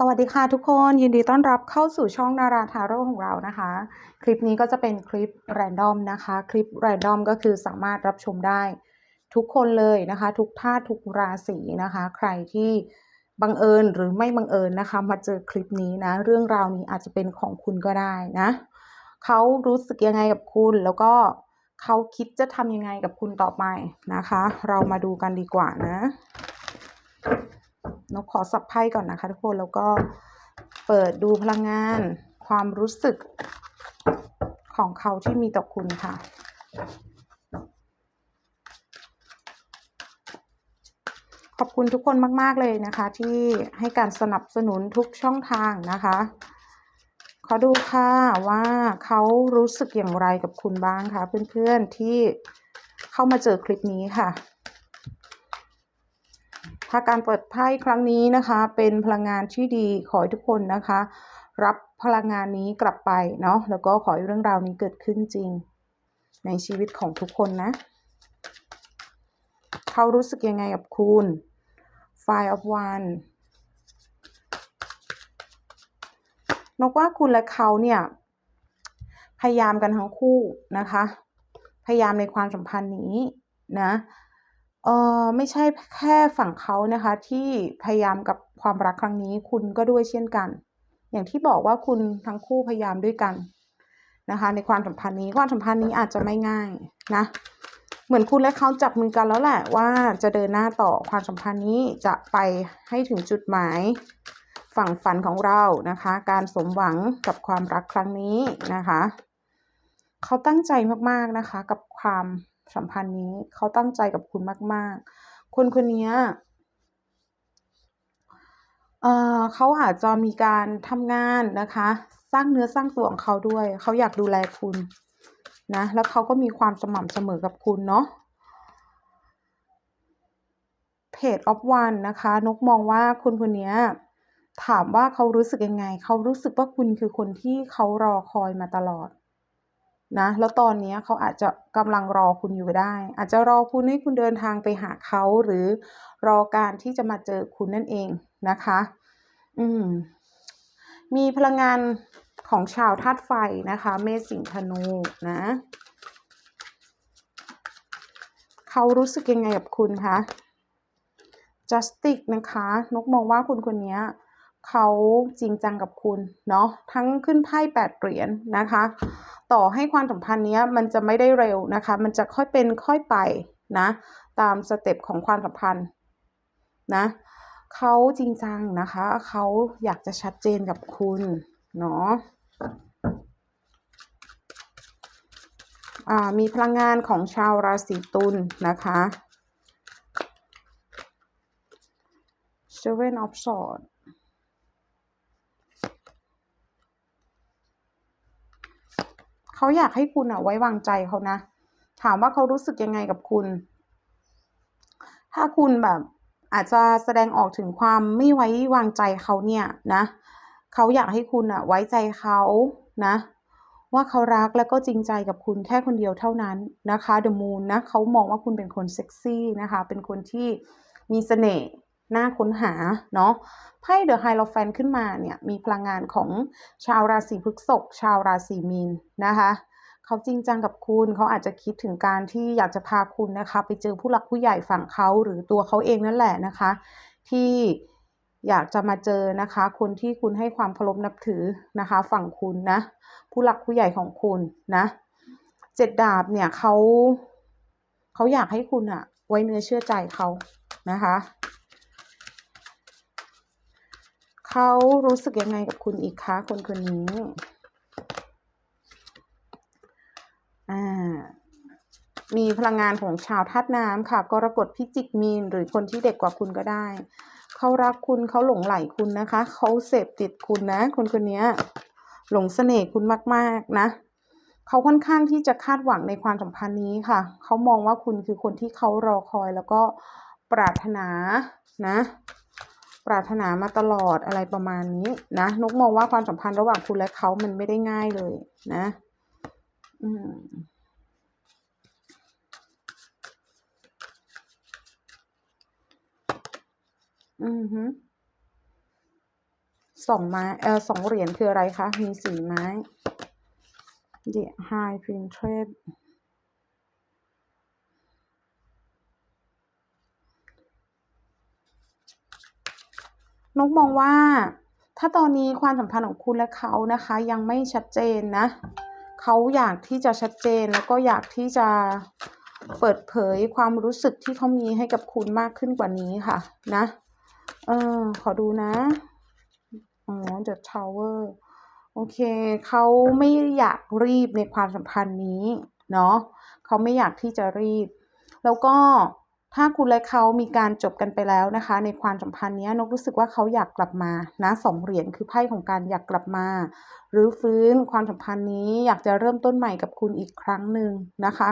สวัสดีค่ะทุกคนยินดีต้อนรับเข้าสู่ช่องดาราทาโร่ของเรานะคะ คลิปนี้ก็จะเป็นคลิปแรนดอมนะคะ คลิปแรนดอมก็คือสามารถรับชมได้ ทุกคนเลยนะคะ ทุกท่าทุกราศีนะคะ ใครที่บังเอิญหรือไม่บังเอิญนะคะ มาเจอคลิปนี้นะ เรื่องราวนี้อาจจะเป็นของคุณก็ได้นะเขารู้สึกยังไงกับคุณแล้วก็เขาคิดจะทำยังไงกับคุณต่อไปนะคะ เรามาดูกันดีกว่านะ นกขอสับไพ่ก่อนนะคะทุกคนแล้วก็เปิดดูพลังงาน ความรู้สึกของเขาที่มีต่อคุณค่ะขอบคุณทุกคนมาก ๆ เลยนะคะ ที่ให้การสนับสนุนทุกช่องทางนะคะ ขอดูค่ะว่าเขารู้สึกอย่างไรกับคุณบ้างคะเพื่อน ๆ ที่เข้ามาเจอคลิปนี้ค่ะ ถ้าการเปิดไพ่ครั้งนี้นะคะ เป็นพลังงานที่ดีขอให้ทุกคนนะคะ รับพลังงานนี้กลับไปเนาะแล้วก็ขอให้เรื่องราวนี้เกิดขึ้นจริง ในชีวิตของทุกคนนะ เขารู้สึกยังไงกับคุณ Five of One นกว่าคุณและเขาเนี่ยพยายามกันทั้งคู่นะคะ พยายามในความสัมพันธ์นี้นะ เออไม่ใช่แค่ฝั่งเขานะคะ ที่พยายามกับความรักครั้งนี้ คุณก็ด้วยเช่นกัน อย่างที่บอกว่าคุณทั้งคู่พยายามด้วยกันนะคะ ในความสัมพันธ์นี้ความสัมพันธ์นี้อาจจะไม่ง่ายนะ เหมือนคุณและเขาจับมือกันแล้วแหละว่าจะเดินหน้าต่อความสัมพันธ์นี้จะไปให้ถึงจุดหมายฝั่งฝันของเรานะคะ การสมหวังกับความรักครั้งนี้นะคะ เขาตั้งใจมากๆนะคะ กับความ สัมพันธ์นี้เขาตั้งใจกับคุณมาก ๆ คนคนนี้เออเขาอาจจะมีการทำงานนะคะ สร้างเนื้อสร้างตัวของเขาด้วย เขาอยากดูแลคุณนะ แล้วเขาก็มีความสม่ำเสมอกับคุณเนาะเพจออฟวันนะคะ นกมองว่าคนคนนี้ถามว่าเขารู้สึกยังไง เขารู้สึกว่าคุณคือคนที่เขารอคอยมาตลอด นะแล้วตอนนี้เขาอาจจะกำลังรอคุณอยู่ได้ อาจจะรอคุณให้คุณเดินทางไปหาเขาหรือรอการที่จะมาเจอคุณนั่นเองนะคะ อืม มีพลังงานของชาวธาตุไฟนะคะ เมษสิงธนูนะเขารู้สึกยังไงกับคุณคะ Justic นะคะ นกมองว่าคุณคนนี้เขาจริงจังกับคุณเนาะทั้งขึ้นไพ่แปดเหรียญนะคะ ต่อให้ความสัมพันธ์นี้มันจะไม่ได้เร็วนะคะ มันจะค่อยเป็นค่อยไปนะตามสเต็ปของความสัมพันธ์นะเขาจริงจังนะคะเขาอยากจะชัดเจนกับคุณเนาะมีพลังงานของชาวราศีตุลนะคะ Seven of Swords เขาอยากให้คุณอะไว้วางใจเขานะ ถามว่าเขารู้สึกยังไงกับคุณ ถ้าคุณแบบอาจจะแสดงออกถึงความไม่ไว้วางใจเขาเนี่ยนะเขาอยากให้คุณอะไว้ใจเขานะ ว่าเขารักแล้วก็จริงใจกับคุณแค่คนเดียวเท่านั้นนะคะเดอะมูนนะเขามองว่าคุณเป็นคนเซ็กซี่นะคะ เป็นคนที่มีเสน่ห์ น่าค้นหาเนาะไพ่เดอะไฮโลแฟนขึ้นมาเนี่ยมีพลังงานของชาวราศีพฤษภชาวราศีมีนนะคะเขาจริงจังกับคุณเขาอาจจะคิดถึงการที่อยากจะพาคุณนะคะไปเจอผู้หลักผู้ใหญ่ฝั่งเขาหรือตัวเขาเองนั่นแหละนะคะ ที่อยากจะมาเจอนะคะ คนที่คุณให้ความเคารพนับถือนะคะ ฝั่งคุณนะ ผู้หลักผู้ใหญ่ของคุณนะเจ็ดดาบเนี่ยเขาเขาอยากให้คุณอะไว้เนื้อเชื่อใจเขานะคะ เขารู้สึกยังไงกับคุณอีกคะคนคนนี้ อ่า มีพลังงานของชาวธาตุน้ำค่ะกรกฎพิจิกมีน หรือคนที่เด็กกว่าคุณก็ได้ เขารักคุณเขาหลงไหลคุณนะคะ เขาเสพติดคุณนะ คนคนนี้หลงเสน่ห์คุณมากๆนะเขาค่อนข้างที่จะคาดหวังในความสัมพันธ์นี้ค่ะ เขามองว่าคุณคือคนที่เขารอคอยแล้วก็ปรารถนานะ ปรารถนามาตลอดอะไรประมาณนี้นะนกมองว่าความสัมพันธ์ระหว่างคุณและเขามันไม่ได้ง่ายเลยนะอืมอือฮึสองไม้เออสองเหรียญคืออะไรคะ มีสี่ไม้ The High Princess นกมองว่า ถ้าตอนนี้ความสัมพันธ์ของคุณและเขานะคะ ยังไม่ชัดเจนนะเขาอยากที่จะชัดเจนแล้วก็อยากที่จะเปิดเผยความรู้สึกที่เขามีให้กับคุณมากขึ้นกว่านี้ค่ะ นะ เออขอดูนะอ๋อ The Tower โอเคเขาไม่อยากรีบในความสัมพันธ์นี้ เนาะเขาไม่อยากที่จะรีบ แล้วก็ ถ้าคุณและเขามีการจบกันไปแล้วนะคะ ในความสัมพันธ์นี้นกรู้สึกว่าเขาอยากกลับมานะสองเหรียญคือไพ่ของการอยากกลับมา หรือฟื้นความสัมพันธ์นี้อยากจะเริ่มต้นใหม่กับคุณอีกครั้งหนึ่งนะคะ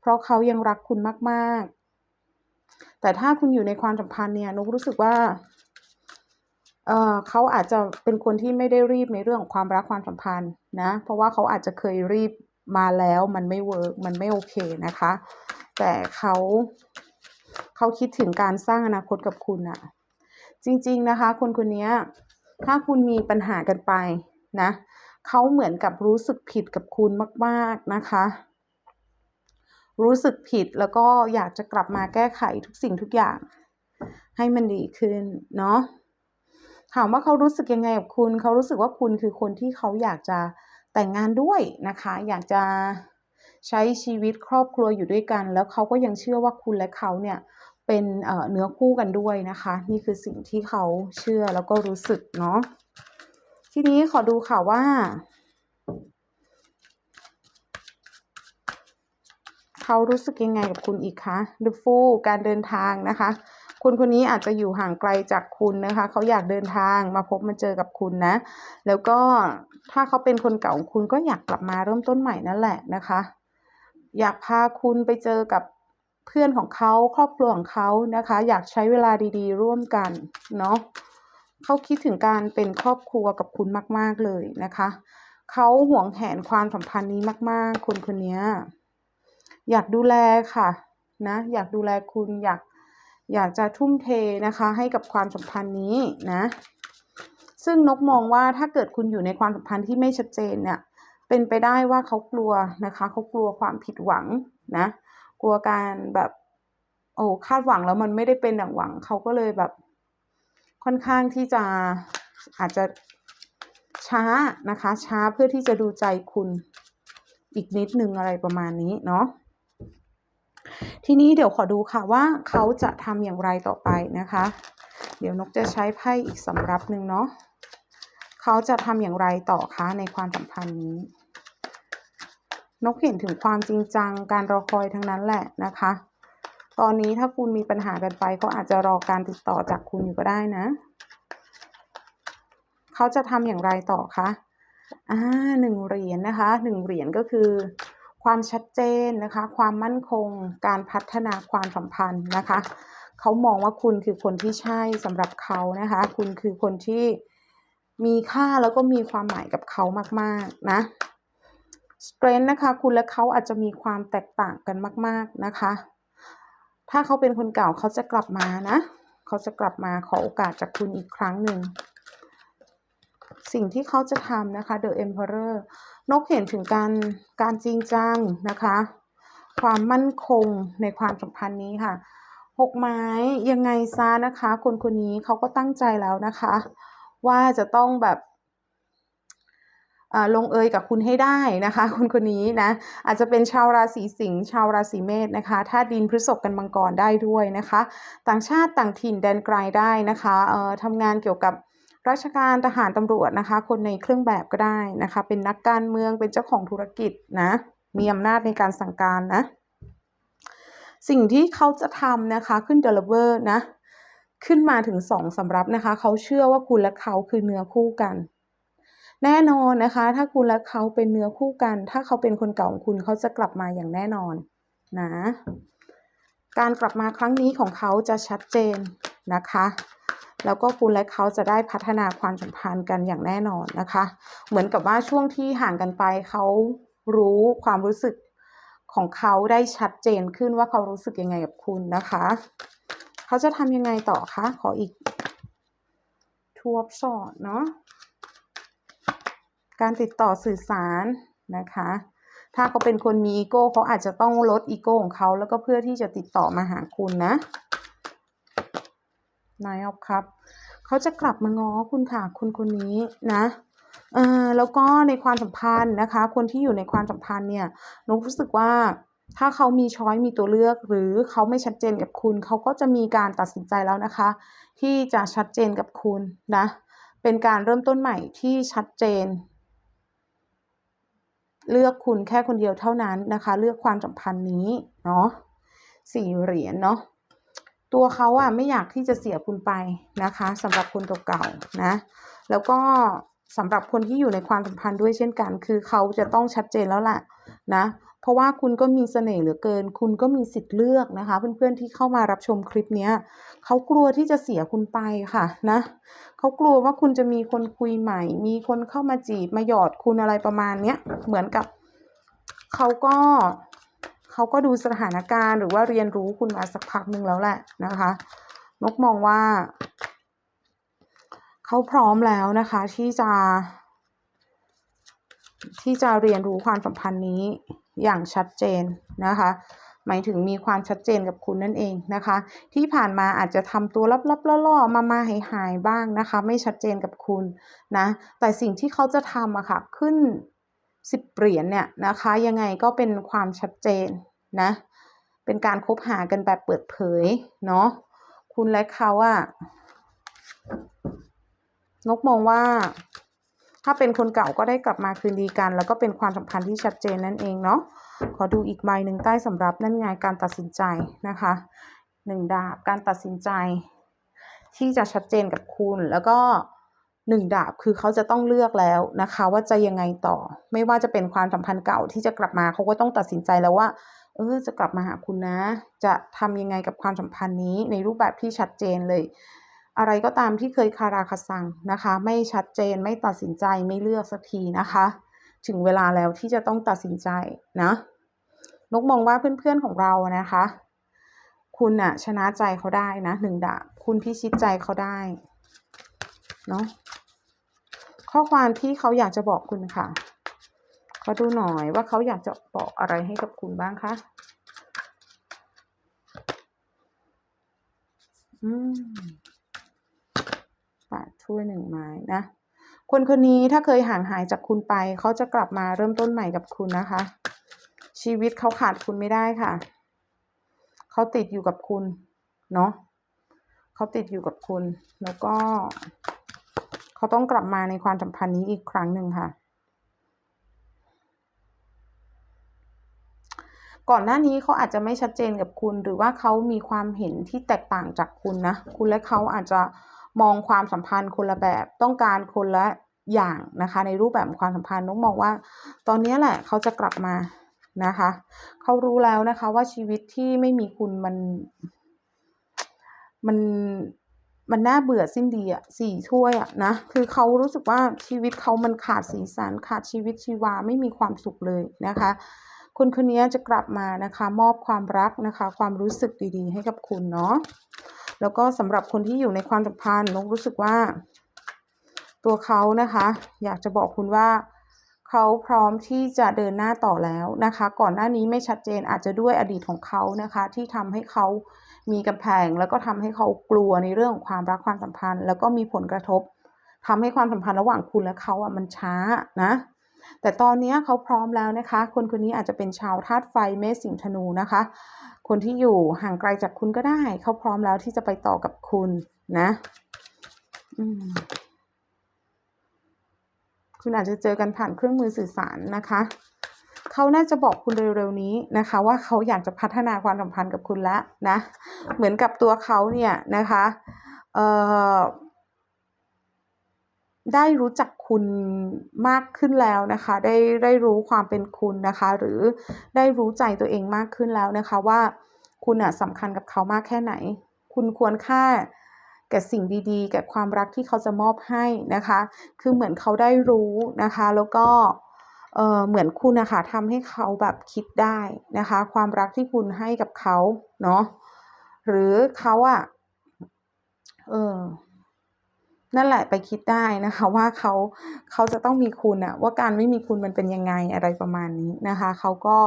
เพราะเขายังรักคุณมากๆ แต่ถ้าคุณอยู่ในความสัมพันธ์เนี่ยนกรู้สึกว่าเออเขาอาจจะเป็นคนที่ไม่ได้รีบในเรื่องของความรักความสัมพันธ์นะ เพราะว่าเขาอาจจะเคยรีบมาแล้วมันไม่เวิร์กมันไม่โอเคนะคะ แต่เขา เขาคิดถึงการสร้างอนาคตกับคุณอะจริง ๆนะคะ คนคนนี้ถ้าคุณมีปัญหากันไปนะเขาเหมือนกับรู้สึกผิดกับคุณมาก ๆนะคะ รู้สึกผิดแล้วก็อยากจะกลับมาแก้ไขทุกสิ่งทุกอย่าง ให้มันดีขึ้นเนาะถามว่าเขารู้สึกยังไงกับคุณ เขารู้สึกว่าคุณคือคนที่เขาอยากจะแต่งงานด้วยนะคะ อยากจะ ใช้ชีวิตครอบครัวอยู่ด้วยกัน แล้วเขาก็ยังเชื่อว่าคุณและเขาเนี่ยเป็นเอ่อเนื้อคู่กันด้วยนะคะ นี่คือสิ่งที่เขาเชื่อแล้วก็รู้สึกเนาะทีนี้ขอดูค่ะว่า เขารู้สึกยังไงกับคุณอีกคะ The Fool การเดินทางนะคะ คุณคนนี้อาจจะอยู่ห่างไกลจากคุณนะคะ เขาอยากเดินทางมาพบมาเจอกับคุณนะ แล้วก็ถ้าเขาเป็นคนเก่าของคุณก็อยากกลับมาเริ่มต้นใหม่นั่นแหละนะคะ อยากพาคุณไปเจอกับเพื่อนของเขาครอบครัวของเขานะคะ อยากใช้เวลาดีๆ ร่วมกันเนาะเขาคิดถึงการเป็นครอบครัวกับคุณมาก ๆเลยนะคะเขาห่วงแหนความสัมพันธ์นี้มาก ๆ คนคนนี้อยากดูแลค่ะนะอยากดูแลคุณอยากอยากจะทุ่มเทนะคะ ให้กับความสัมพันธ์นี้นะ ซึ่งนกมองว่าถ้าเกิดคุณอยู่ในความสัมพันธ์ที่ไม่ชัดเจนเนี่ย เป็นไปได้ว่าเขากลัวนะคะเขากลัวความผิดหวังนะกลัวการแบบโอ้คาดหวังแล้วมันไม่ได้เป็นดั่งหวังเขาก็เลยแบบค่อนข้างที่จะอาจจะช้านะคะ ช้าเพื่อที่จะดูใจคุณอีกนิดนึงอะไรประมาณนี้เนาะทีนี้เดี๋ยวขอดูค่ะว่าเขาจะทำอย่างไรต่อไปนะคะ เดี๋ยวนกจะใช้ไพ่อีกสำรับหนึ่งเนาะเขาจะทำอย่างไรต่อคะในความสัมพันธ์นี้ นกเห็นถึงความจริงจังการรอคอยทั้งนั้นแหละนะคะ ตอนนี้ถ้าคุณมีปัญหากันไปเขาอาจจะรอการติดต่อจากคุณอยู่ก็ได้นะ เขาจะทำอย่างไรต่อคะอ่าหนึ่งเหรียญนะคะหนึ่งเหรียญก็คือ ความชัดเจนนะคะ ความมั่นคง การพัฒนาความสัมพันธ์นะคะเขามองว่าคุณคือคนที่ใช่สำหรับเขานะคะ คุณคือคนที่มีค่าแล้วก็มีความหมายกับเขามาก ๆ นะ strength นะคะ คุณและเขาอาจจะมีความแตกต่างกันมาก ๆนะคะ ถ้าเขาเป็นคนเก่าเขาจะกลับมานะ เขาจะกลับมาขอโอกาสจากคุณอีกครั้งหนึ่ง สิ่งที่เขาจะทำนะคะ The Emperor นกเห็นถึงการการจริงจังนะคะ ความมั่นคงในความสัมพันธ์นี้ค่ะหกไม้ยังไงซะนะคะ คนคนนี้เขาก็ตั้งใจแล้วนะคะ ว่าจะต้องแบบ ลงเอยกับคุณให้ได้นะคะ คนคนนี้นะอาจจะเป็นชาวราศีสิงห์ชาวราศีเมษนะคะถ้าดินพฤษภกันมังกรได้ด้วยนะคะ ต่างชาติต่างถิ่นแดนไกลได้นะคะเอ่อทำงานเกี่ยวกับราชการทหารตำรวจนะคะ คนในเครื่องแบบก็ได้นะคะ เป็นนักการเมืองเป็นเจ้าของธุรกิจนะมีอำนาจในการสั่งการนะ สิ่งที่เขาจะทำนะคะขึ้นเดลเวอร์นะ ขึ้นมาถึงสองสำรับนะคะ เขาเชื่อว่าคุณและเขาคือเนื้อคู่กัน แน่นอนนะคะ ถ้าคุณและเขาเป็นเนื้อคู่กัน ถ้าเขาเป็นคนเก่าของคุณเขาจะกลับมาอย่างแน่นอนนะ การกลับมาครั้งนี้ของเขาจะชัดเจนนะคะ แล้วก็คุณและเขาจะได้พัฒนาความสัมพันธ์กันอย่างแน่นอนนะคะ เหมือนกับว่าช่วงที่ห่างกันไปเขารู้ความรู้สึกของเขาได้ชัดเจนขึ้นว่าเขารู้สึกยังไงกับคุณนะคะ เขาจะทำยังไงต่อคะ ขออีกทูบสอดเนาะ การติดต่อสื่อสารนะคะ ถ้าเขาเป็นคนมีอีโก้เขาอาจจะต้องลดอีโก้ของเขาแล้วก็เพื่อที่จะติดต่อมาหาคุณนะนายออฟครับ เขาจะกลับมาง้อคุณค่ะคุณคนนี้นะเออแล้วก็ในความสัมพันธ์นะคะ คนที่อยู่ในความสัมพันธ์เนี่ยนุกรู้สึกว่าถ้าเขามีช้อยมีตัวเลือกหรือเขาไม่ชัดเจนกับคุณ เขาก็จะมีการตัดสินใจแล้วนะคะ ที่จะชัดเจนกับคุณนะ เป็นการเริ่มต้นใหม่ที่ชัดเจน เลือกคุณแค่คนเดียวเท่านั้นนะคะ เลือกความสัมพันธ์นี้เนาะสี่เหรียญเนาะตัวเขาอะไม่อยากที่จะเสียคุณไปนะคะสำหรับคนเก่าๆนะ แล้วก็สำหรับคนที่อยู่ในความสัมพันธ์ด้วยเช่นกัน คือเขาจะต้องชัดเจนแล้วแหละนะ เพราะว่าคุณก็มีเสน่ห์เหลือเกิน คุณก็มีสิทธิ์เลือกนะคะ เพื่อนๆที่เข้ามารับชมคลิปเนี้ยเขากลัวที่จะเสียคุณไปค่ะนะเขากลัวว่าคุณจะมีคนคุยใหม่ มีคนเข้ามาจีบมาหยอดคุณอะไรประมาณเนี้ยเหมือนกับเขาก็เขาก็ดูสถานการณ์ หรือว่าเรียนรู้คุณมาสักพักหนึ่งแล้วแหละนะคะนกมองว่าเขาพร้อมแล้วนะคะที่จะ ที่จะเรียนรู้ความสัมพันธ์นี้ อย่างชัดเจนนะคะหมายถึงมีความชัดเจนกับคุณนั่นเองนะคะ ที่ผ่านมาอาจจะทำตัวลับๆล่อๆมามาหายหายบ้างนะคะ ไม่ชัดเจนกับคุณนะแต่สิ่งที่เขาจะทำอะค่ะขึ้นสิบเหรียญเนี่ยนะคะ ยังไงก็เป็นความชัดเจนนะ เป็นการคบหากันแบบเปิดเผยเนาะคุณและเขาอะนกมองว่า ถ้าเป็นคนเก่าก็ได้กลับมาคืนดีกัน แล้วก็เป็นความสัมพันธ์ที่ชัดเจนนั่นเองเนาะขอดูอีกใบหนึ่งใต้สำรับนั่นไงการตัดสินใจนะคะหนึ่งดาบการตัดสินใจ ที่จะชัดเจนกับคุณแล้วก็หนึ่งดาบคือเขาจะต้องเลือกแล้วนะคะ ว่าจะยังไงต่อ ไม่ว่าจะเป็นความสัมพันธ์เก่าที่จะกลับมาเขาก็ต้องตัดสินใจแล้วว่า เออจะกลับมาหาคุณนะ จะทำยังไงกับความสัมพันธ์นี้ในรูปแบบที่ชัดเจนเลย อะไรก็ตามที่เคยคาราคาซังนะคะ ไม่ชัดเจนไม่ตัดสินใจไม่เลือกสักทีนะคะ ถึงเวลาแล้วที่จะต้องตัดสินใจนะนกมองว่าเพื่อนๆของเรานะคะ คุณอะชนะใจเขาได้นะหนึ่งดาบคุณพิชิตใจเขาได้เนาะข้อความที่เขาอยากจะบอกคุณค่ะขอดูหน่อยว่าเขาอยากจะบอกอะไรให้กับคุณบ้างคะอืม ถ้วยหนึ่งไม้นะ คนคนนี้ถ้าเคยห่างหายจากคุณไป เขาจะกลับมาเริ่มต้นใหม่กับคุณนะคะ ชีวิตเขาขาดคุณไม่ได้ค่ะ เขาติดอยู่กับคุณ เนาะเขาติดอยู่กับคุณ แล้วก็ เขาต้องกลับมาในความสัมพันธ์นี้อีกครั้งหนึ่งค่ะก่อนหน้านี้เขาอาจจะไม่ชัดเจนกับคุณ หรือว่าเขามีความเห็นที่แตกต่างจากคุณนะ คุณและเขาอาจจะ มองความสัมพันธ์คนละแบบต้องการคนละอย่างนะคะ ในรูปแบบความสัมพันธ์น้องมองว่า ตอนนี้แหละเขาจะกลับมานะคะเขารู้แล้วนะคะว่าชีวิตที่ไม่มีคุณมันมันมันน่าเบื่อสิ้นดีอะสี่ถ้วยอะนะคือเขารู้สึกว่าชีวิตเขามันขาดสีสันขาดชีวิตชีวาไม่มีความสุขเลยนะคะ คนคนนี้จะกลับมานะคะ มอบความรักนะคะ ความรู้สึกดีๆ ให้กับคุณเนาะ แล้วก็สำหรับคนที่อยู่ในความสัมพันธ์นกรู้สึกว่า ตัวเขานะคะ อยากจะบอกคุณว่าเขาพร้อมที่จะเดินหน้าต่อแล้วนะคะ ก่อนหน้านี้ไม่ชัดเจนอาจจะด้วยอดีตของเขานะคะ ที่ทำให้เขามีกำแพง แล้วก็ทำให้เขากลัวในเรื่องของความรักความสัมพันธ์ แล้วก็มีผลกระทบทำให้ความสัมพันธ์ระหว่างคุณและเขาอะมันช้านะ แต่ตอนนี้เขาพร้อมแล้วนะคะ คนคนนี้อาจจะเป็นชาวธาตุไฟเมษสิงห์ธนูนะคะ คนที่อยู่ห่างไกลจากคุณก็ได้ เขาพร้อมแล้วที่จะไปต่อกับคุณนะคุณอาจจะเจอกันผ่านเครื่องมือสื่อสารนะคะเขาน่าจะบอกคุณเร็วๆนี้นะคะ ว่าเขาอยากจะพัฒนาความสัมพันธ์กับคุณแล้วนะ เหมือนกับตัวเขาเนี่ยนะคะ เอ่อ ได้รู้จักคุณมากขึ้นแล้วนะคะ ได้ได้รู้ความเป็นคุณนะคะ หรือได้รู้ใจตัวเองมากขึ้นแล้วนะคะว่าคุณอะสำคัญกับเขามากแค่ไหน คุณควรค่าแก่สิ่งดีๆแก่ความรักที่เขาจะมอบให้นะคะ คือเหมือนเขาได้รู้นะคะ แล้วก็เออเหมือนคุณนะคะทำให้เขาแบบคิดได้นะคะ ความรักที่คุณให้กับเขาเนาะหรือเขาอะเออ นั่นแหละไปคิดได้นะคะว่าเขาเขาจะต้องมีคุณอะว่าการไม่มีคุณมันเป็นยังไงอะไรประมาณนี้นะคะเขาก็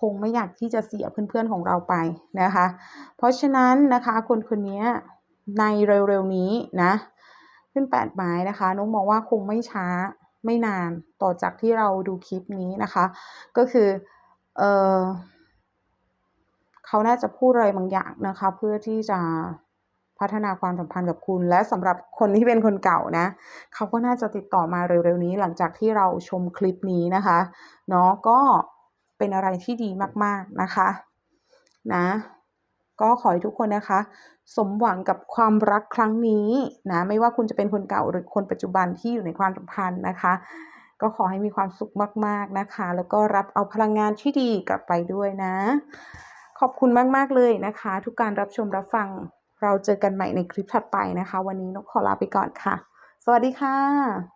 คงไม่อยากที่จะเสียเพื่อนๆของเราไปนะคะ เพราะฉะนั้นนะคะคนคนนี้ในเร็วๆนี้นะขึ้นแปดไม้นะคะนุ๊กมองว่าคงไม่ช้าไม่นานต่อจากที่เราดูคลิปนี้นะคะ ก็คือเออเขาน่าจะพูดอะไรบางอย่างนะคะ เพื่อที่จะ พัฒนาความสัมพันธ์กับคุณ และสำหรับคนที่เป็นคนเก่านะ เขาก็น่าจะติดต่อมาเร็วๆนี้ หลังจากที่เราชมคลิปนี้นะคะเนาะก็เป็นอะไรที่ดีมากๆนะคะ นะ ก็ขอให้ทุกคนนะคะ สมหวังกับความรักครั้งนี้นะไม่ว่าคุณจะเป็นคนเก่าหรือคนปัจจุบันที่อยู่ในความสัมพันธ์นะคะ ก็ขอให้มีความสุขมาก ๆนะคะ แล้วก็รับเอาพลังงานที่ดีกลับไปด้วยนะ ขอบคุณมาก ๆ เลยนะคะ ทุกการรับชมรับฟัง เราเจอกันใหม่ในคลิปถัดไปนะคะ วันนี้นกขอลาไปก่อนค่ะ สวัสดีค่ะ